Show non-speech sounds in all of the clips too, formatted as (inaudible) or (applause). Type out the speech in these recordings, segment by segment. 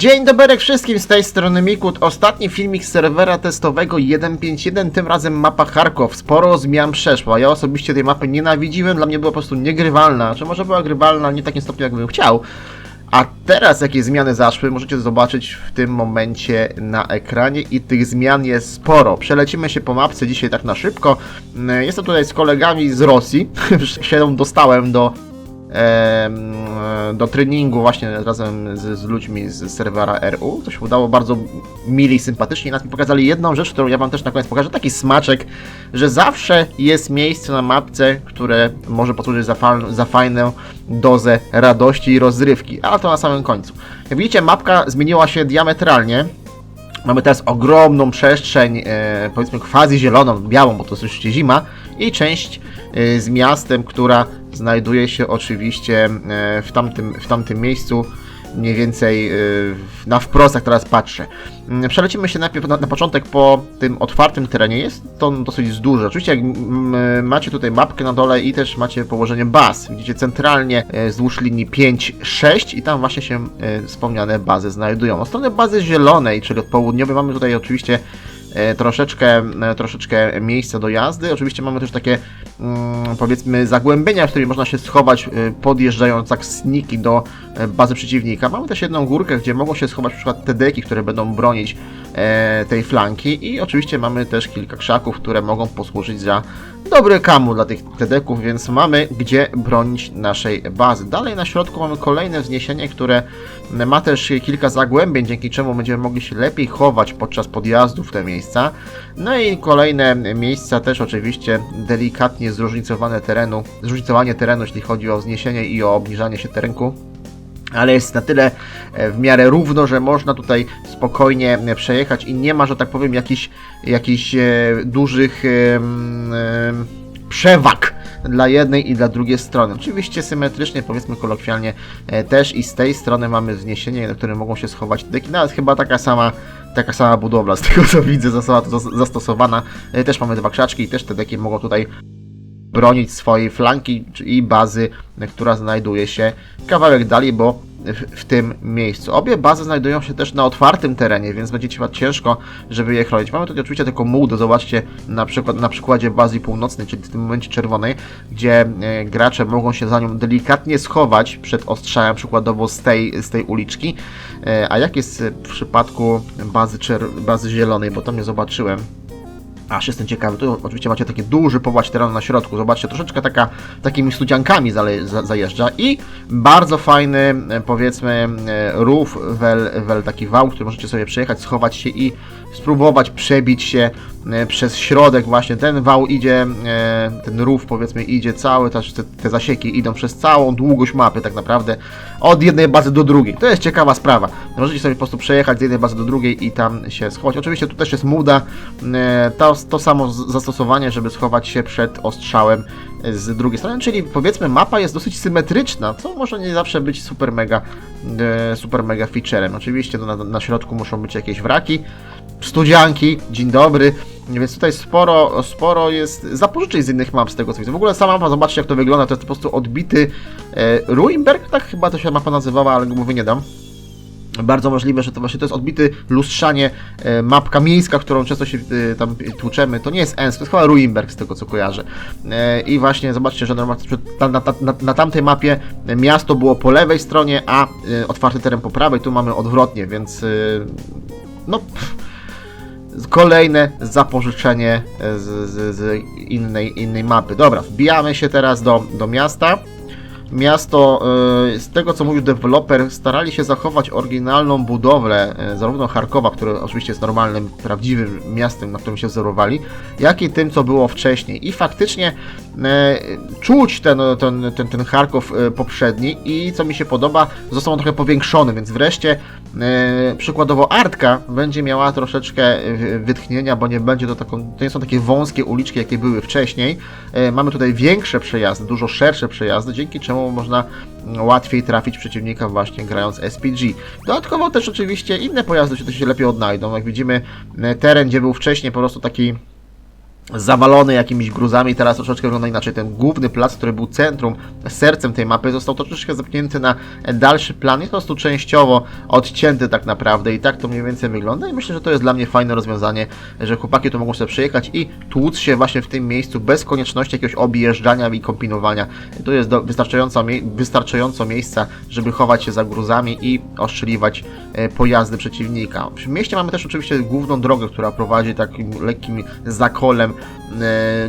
Dzień dobry wszystkim, z tej strony Mikut. Ostatni filmik serwera testowego 1.5.1, tym razem mapa Charkow. Sporo zmian przeszło. Ja osobiście tej mapy nienawidziłem, dla mnie była po prostu niegrywalna. Czy może była grywalna nie takim stopniu, jakbym chciał. A teraz jakie zmiany zaszły, możecie zobaczyć w tym momencie na ekranie i tych zmian jest sporo. Przelecimy się po mapce dzisiaj tak na szybko. Mm, Jestem tutaj z kolegami z Rosji. (laughs) się dostałem do do treningu właśnie razem z, z ludźmi z serwera RU. To się udało bardzo mili, sympatycznie. Nas mi pokazali jedną rzecz, którą ja wam też na koniec pokażę. Taki smaczek, że zawsze jest miejsce na mapce, które może posłużyć za, za fajną dozę radości i rozrywki. Ale to na samym końcu. Jak widzicie, mapka zmieniła się diametralnie. Mamy teraz ogromną przestrzeń, e, powiedzmy quasi zieloną, białą, bo to jest oczywiście zima, i część e, z miastem, która znajduje się oczywiście e, w tamtym, w tamtym miejscu, mniej więcej w- na wprost, jak teraz patrzę. Mm, Przelecimy się najpierw na, na początek po tym otwartym terenie. Jest to dosyć duże. Oczywiście, jak mm, macie tutaj mapkę na dole i też macie położenie baz. Widzicie centralnie wzdłuż linii 5-6 i tam właśnie się wspomniane bazy znajdują. Od strony bazy zielonej, czyli od południowej, mamy tutaj oczywiście troszeczkę, e, troszeczkę miejsca do jazdy. Oczywiście mamy też takie mm, powiedzmy zagłębienia, w których można się schować e, podjeżdżając jak sniki do e, bazy przeciwnika. Mamy też jedną górkę, gdzie mogą się schować przykład te deki, które będą bronić e, tej flanki i oczywiście mamy też kilka krzaków, które mogą posłużyć za dobry kamu dla tych tedeków, więc mamy gdzie bronić naszej bazy. Dalej na środku mamy kolejne wzniesienie, które ma też kilka zagłębień, dzięki czemu będziemy mogli się lepiej chować podczas podjazdu w te miejsca. No i kolejne miejsca też oczywiście delikatnie zróżnicowane terenu, zróżnicowanie terenu, jeśli chodzi o wzniesienie i o obniżanie się terenku ale jest na tyle e, w miarę równo, że można tutaj spokojnie e, przejechać i nie ma, że tak powiem, jakichś, jakichś e, dużych przewag dla jednej i dla drugiej strony. Oczywiście symetrycznie, powiedzmy kolokwialnie, też i z tej strony mamy wzniesienie, na którym mogą się schować deki, nawet chyba taka sama taka sama budowla, z tego co widzę, została zastosowana. Też mamy dwa krzaczki i też te deki mogą tutaj bronić swojej flanki i bazy, która znajduje się kawałek dalej, bo w, tym miejscu. Obie bazy znajdują się też na otwartym terenie, więc będzie ci ciężko, żeby je chronić. Mamy tutaj oczywiście tylko mułdę, zobaczcie na przykład na przykładzie bazy północnej, czyli w tym momencie czerwonej, gdzie e, gracze mogą się za nią delikatnie schować przed ostrzałem przykładowo z tej, z tej uliczki. E, a jak jest w przypadku bazy, bazy zielonej, bo tam nie zobaczyłem. Aż jestem ciekawy. Tu oczywiście macie taki duży połać terenu na środku. Zobaczcie, troszeczkę taka, takimi studziankami za, zajeżdża i bardzo fajny, e, powiedzmy, e, rów, wel, wel, taki wał, który możecie sobie przejechać, schować się i spróbować przebić się e, przez środek właśnie. Ten wał idzie, ten rów powiedzmy idzie cały, te, te zasieki idą przez całą długość mapy tak naprawdę, od jednej bazy do drugiej. To jest ciekawa sprawa. Możecie sobie po prostu przejechać z jednej bazy do drugiej i tam się schować. Oczywiście tu też jest muda, e, to, samo zastosowanie, żeby schować się przed ostrzałem z drugiej strony, czyli powiedzmy mapa jest dosyć symetryczna, co może nie zawsze być super mega, e, super mega featurem. Oczywiście no, na, na środku muszą być jakieś wraki, studzianki, dzień dobry, więc tutaj sporo, sporo jest zapożyczeń z innych map z tego co widzę. W ogóle sama mapa, zobaczcie jak to wygląda, to jest po prostu odbity e, Ruinberg, tak chyba to się mapa nazywała, ale głowy nie dam. Bardzo możliwe, że to właśnie to jest odbity lustrzanie e, mapka miejska, którą często się e, tam tłuczemy. To nie jest Ensk, to jest chyba Ruinberg z tego co kojarzę. E, I właśnie zobaczcie, że na, na, na, na tamtej mapie miasto było po lewej stronie, a otwarty teren po prawej. Tu mamy odwrotnie, więc no kolejne zapożyczenie z, z, z innej, innej mapy. Dobra, wbijamy się teraz do, do miasta. Miasto, e, z tego co mówił deweloper, starali się zachować oryginalną budowlę, e, zarówno Charkowa, który oczywiście jest normalnym, prawdziwym miastem, na którym się wzorowali, jak i tym, co było wcześniej. I faktycznie e, czuć ten, ten, ten, ten Charkow e, poprzedni i co mi się podoba, został on trochę powiększony, więc wreszcie przykładowo Artka będzie miała troszeczkę wytchnienia, bo nie będzie to taką, to nie są takie wąskie uliczki, jakie były wcześniej. Mamy tutaj większe przejazdy, dużo szersze przejazdy, dzięki czemu można łatwiej trafić przeciwnika właśnie grając SPG. Dodatkowo też oczywiście inne pojazdy się, się lepiej odnajdą. Jak widzimy, e, teren, gdzie był wcześniej po prostu taki zawalony jakimiś gruzami, teraz troszeczkę wygląda inaczej. Ten główny plac, który był centrum, sercem tej mapy, został troszeczkę zepchnięty na dalszy plan, jest po prostu częściowo odcięty tak naprawdę i tak to mniej więcej wygląda i myślę, że to jest dla mnie fajne rozwiązanie, że chłopaki tu mogą sobie przyjechać i tłuc się właśnie w tym miejscu bez konieczności jakiegoś objeżdżania i kombinowania. Tu jest wystarczająco, wystarczająco miejsca, żeby chować się za gruzami i ostrzeliwać e, pojazdy przeciwnika. W mieście mamy też oczywiście główną drogę, która prowadzi takim lekkim zakolem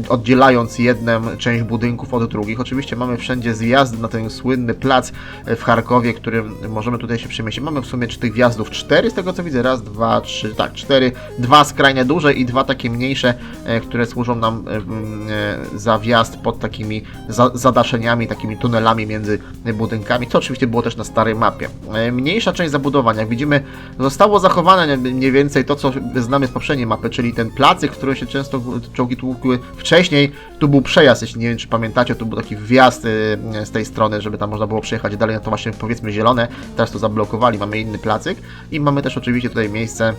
oddzielając jedną część budynków od drugich. Oczywiście mamy wszędzie zjazdy na ten słynny plac e, w Charkowie, którym możemy tutaj się przemieścić. Mamy w sumie tych wjazdów cztery z tego co widzę. Raz, dwa, trzy, tak, cztery. Dwa skrajnie duże i dwa takie mniejsze, e, które służą nam e, e, za wjazd pod takimi za, zadaszeniami, takimi tunelami między budynkami. To oczywiście było też na starej mapie. E, Mniejsza część zabudowań, jak widzimy, zostało zachowane mniej więcej to, co znamy z poprzedniej mapy, czyli ten placyk, w którym się często czołgi tłukły wcześniej. Tu był przejazd, jeśli nie wiem, czy pamiętacie, tu był taki wjazd y, z tej strony, żeby tam można było przejechać dalej, no to właśnie powiedzmy zielone. Teraz to zablokowali, mamy inny placyk i mamy też oczywiście tutaj miejsce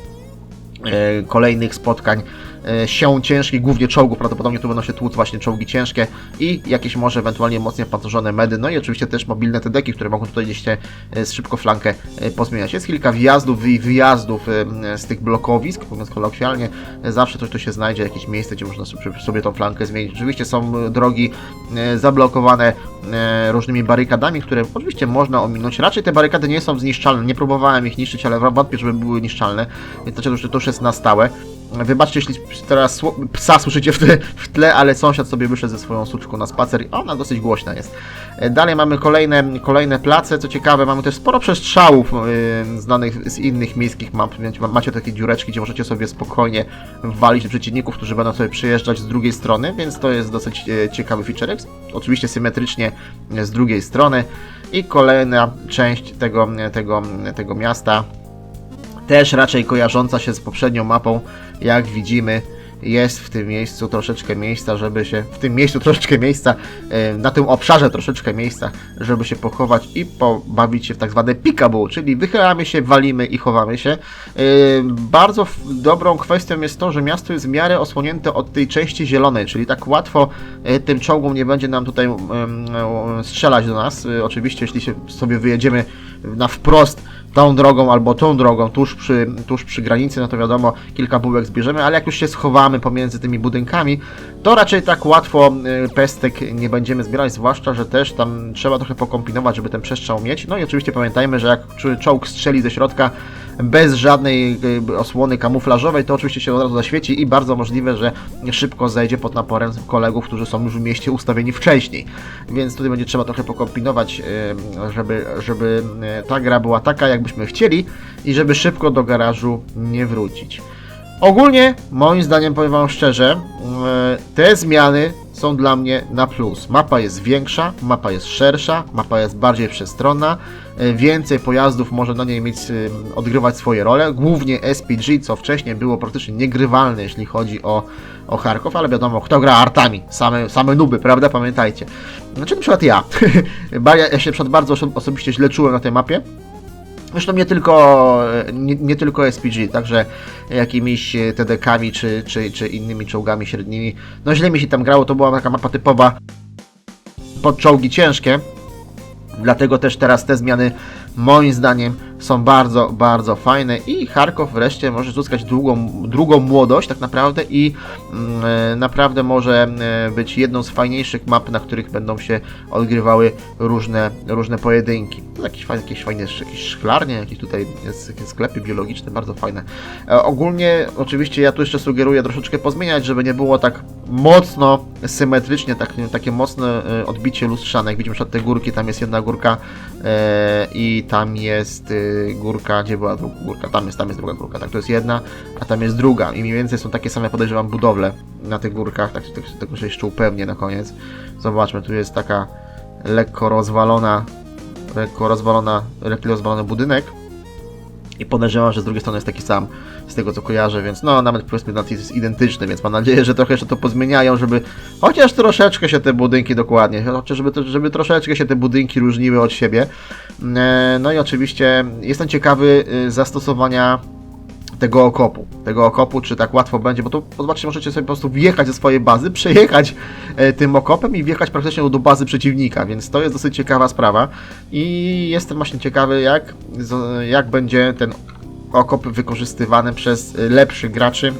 kolejnych spotkań e, sił ciężkich, głównie czołgów, prawdopodobnie tu będą się tłuc właśnie czołgi ciężkie i jakieś może ewentualnie mocniej opancerzone medy, no i oczywiście też mobilne TDki, które mogą tutaj gdzieś się e, szybko flankę e, pozmieniać. Jest kilka wjazdów i wyjazdów e, z tych blokowisk, mówiąc kolokwialnie, E, zawsze coś tu się znajdzie, jakieś miejsce, gdzie można sobie, tą flankę zmienić. Oczywiście są e, drogi e, zablokowane e, różnymi barykadami, które oczywiście można ominąć. Raczej te barykady nie są zniszczalne, nie próbowałem ich niszczyć, ale wątpię, żeby były niszczalne, więc to już, to już jest na stałe. Wybaczcie, jeśli teraz psa słyszycie w tle, w tle, ale sąsiad sobie wyszedł ze swoją suczką na spacer i ona dosyć głośna jest. E, Dalej mamy kolejne, kolejne place, co ciekawe, mamy też sporo przestrzałów yy, znanych z innych miejskich map, więc ma- macie takie dziureczki, gdzie możecie sobie spokojnie walić przeciwników, którzy będą sobie przyjeżdżać z drugiej strony, więc to jest dosyć e, ciekawy featurek. Oczywiście symetrycznie z drugiej strony. I kolejna część tego, tego, tego miasta, też raczej kojarząca się z poprzednią mapą, jak widzimy, jest w tym miejscu troszeczkę miejsca, żeby się, w tym miejscu troszeczkę miejsca, na tym obszarze troszeczkę miejsca, żeby się pochować i pobawić się w tak zwane peekaboo, czyli wychylamy się, walimy i chowamy się. Bardzo dobrą kwestią jest to, że miasto jest w miarę osłonięte od tej części zielonej, czyli tak łatwo e, tym czołgom nie będzie nam tutaj strzelać do nas. E, Oczywiście, jeśli sobie wyjedziemy na wprost tą drogą albo tą drogą tuż przy, tuż przy granicy, no to wiadomo, kilka bułek zbierzemy, ale jak już się schowamy pomiędzy tymi budynkami, to raczej tak łatwo y, pestek nie będziemy zbierać, zwłaszcza, że też tam trzeba trochę pokombinować, żeby ten przestrzał mieć. No i oczywiście pamiętajmy, że jak czołg strzeli ze środka bez żadnej y, osłony kamuflażowej, to oczywiście się od razu zaświeci i bardzo możliwe, że szybko zejdzie pod naporem kolegów, którzy są już w mieście ustawieni wcześniej. Więc tutaj będzie trzeba trochę pokombinować, y, żeby, żeby y, ta gra była taka, jakbyśmy chcieli i żeby szybko do garażu nie wrócić. Ogólnie, moim zdaniem, powiem Wam szczerze, e, te zmiany są dla mnie na plus. Mapa jest większa, mapa jest szersza, mapa jest bardziej przestronna, e, więcej pojazdów może na niej mieć, e, odgrywać swoje role, głównie SPG, co wcześniej było praktycznie niegrywalne, jeśli chodzi o, o Charków, ale wiadomo, kto gra artami, same, same nuby, prawda, pamiętajcie. Znaczy na przykład ja, (laughs) ja się przed bardzo oso- osobiście źle czułem na tej mapie, Zresztą nie tylko, nie, nie tylko SPG, także jakimiś e, TDK-ami czy, czy, czy innymi czołgami średnimi. No źle mi się tam grało, to była taka mapa typowa pod czołgi ciężkie. Dlatego też teraz te zmiany moim zdaniem są bardzo, bardzo fajne i Charkow wreszcie może zyskać drugą, drugą młodość tak naprawdę i mm, e, naprawdę może e, być jedną z fajniejszych map, na których będą się odgrywały różne, różne pojedynki. To jakieś jakieś fajne jakieś szklarnie, jakieś tutaj jakieś sklepy biologiczne, bardzo fajne. E, ogólnie oczywiście ja tu jeszcze sugeruję troszeczkę pozmieniać, żeby nie było tak mocno symetrycznie, tak, takie mocne e, odbicie lustrzane. Jak widzimy, że te górki, tam jest jedna górka i tam jest górka, gdzie była górka, tam jest, tam jest druga górka, tak, to jest jedna, a tam jest druga i mniej więcej są takie same, podejrzewam, budowle na tych górkach, tak, tak tego się jeszcze upewnię na koniec. Zobaczmy, tu jest taka lekko rozwalona, lekko rozwalona, lekko rozwalony budynek i podejrzewam, że z drugiej strony jest taki sam, z tego co kojarzę, więc no nawet powiedzmy na jest identyczny, więc mam nadzieję, że trochę jeszcze to pozmieniają, żeby chociaż troszeczkę się te budynki dokładnie, chociaż żeby, żeby troszeczkę się te budynki różniły od siebie. E, No i oczywiście jestem ciekawy y, zastosowania tego okopu. Tego okopu, czy tak łatwo będzie, bo to zobaczcie, możecie sobie po prostu wjechać ze swojej bazy, (laughs) przejechać e, tym okopem i wjechać praktycznie do bazy przeciwnika, więc to jest dosyć ciekawa sprawa i jestem właśnie ciekawy, jak, jak będzie ten okop wykorzystywany przez lepszych graczy,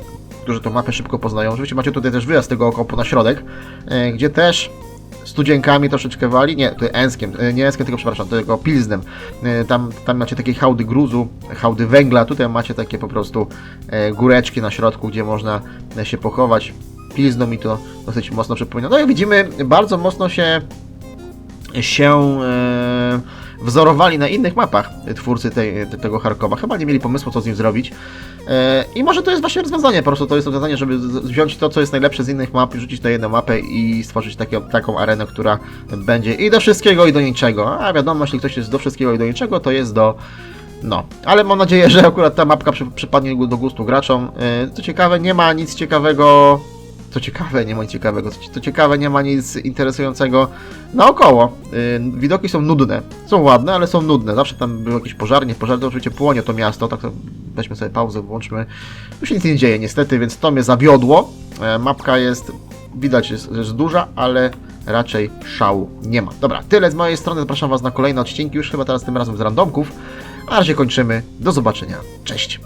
którzy tą mapę szybko poznają. Oczywiście macie tutaj też wyjazd tego okopu na środek, e, gdzie też studzienkami troszeczkę wali, nie, to Enskiem, e, nie Enskiem, tylko przepraszam, tylko Pilznem. E, Tam, tam macie takie hałdy gruzu, hałdy węgla, tutaj macie takie po prostu e, góreczki na środku, gdzie można się pochować. Pilzno mi to dosyć mocno przypomina. No i widzimy, bardzo mocno się się e, wzorowali na innych mapach twórcy tej, te, tego Charkowa. Chyba nie mieli pomysłu, co z nim zrobić. E, I może to jest właśnie rozwiązanie, po prostu to jest rozwiązanie, żeby wziąć to, co jest najlepsze z innych map, rzucić na jedną mapę i stworzyć takie, taką arenę, która będzie i do wszystkiego, i do niczego. A wiadomo, jeśli ktoś jest do wszystkiego i do niczego, to jest do... No, ale mam nadzieję, że akurat ta mapka przy, przypadnie do gustu graczom. E, Co ciekawe, nie ma nic ciekawego co ciekawe, nie ma nic ciekawego. Co ciekawe, nie ma nic interesującego naokoło. Yy, widoki są nudne. Są ładne, ale są nudne. Zawsze tam był jakiś pożarnie, pożar to oczywiście płonie to miasto. Tak to weźmy sobie pauzę, włączmy. Tu się nic nie dzieje niestety, więc to mnie zawiodło. E, mapka jest, widać, jest, jest duża, ale raczej szału nie ma. Dobra, tyle z mojej strony. Zapraszam Was na kolejne odcinki, już chyba teraz tym razem z randomków. A razie kończymy. Do zobaczenia. Cześć.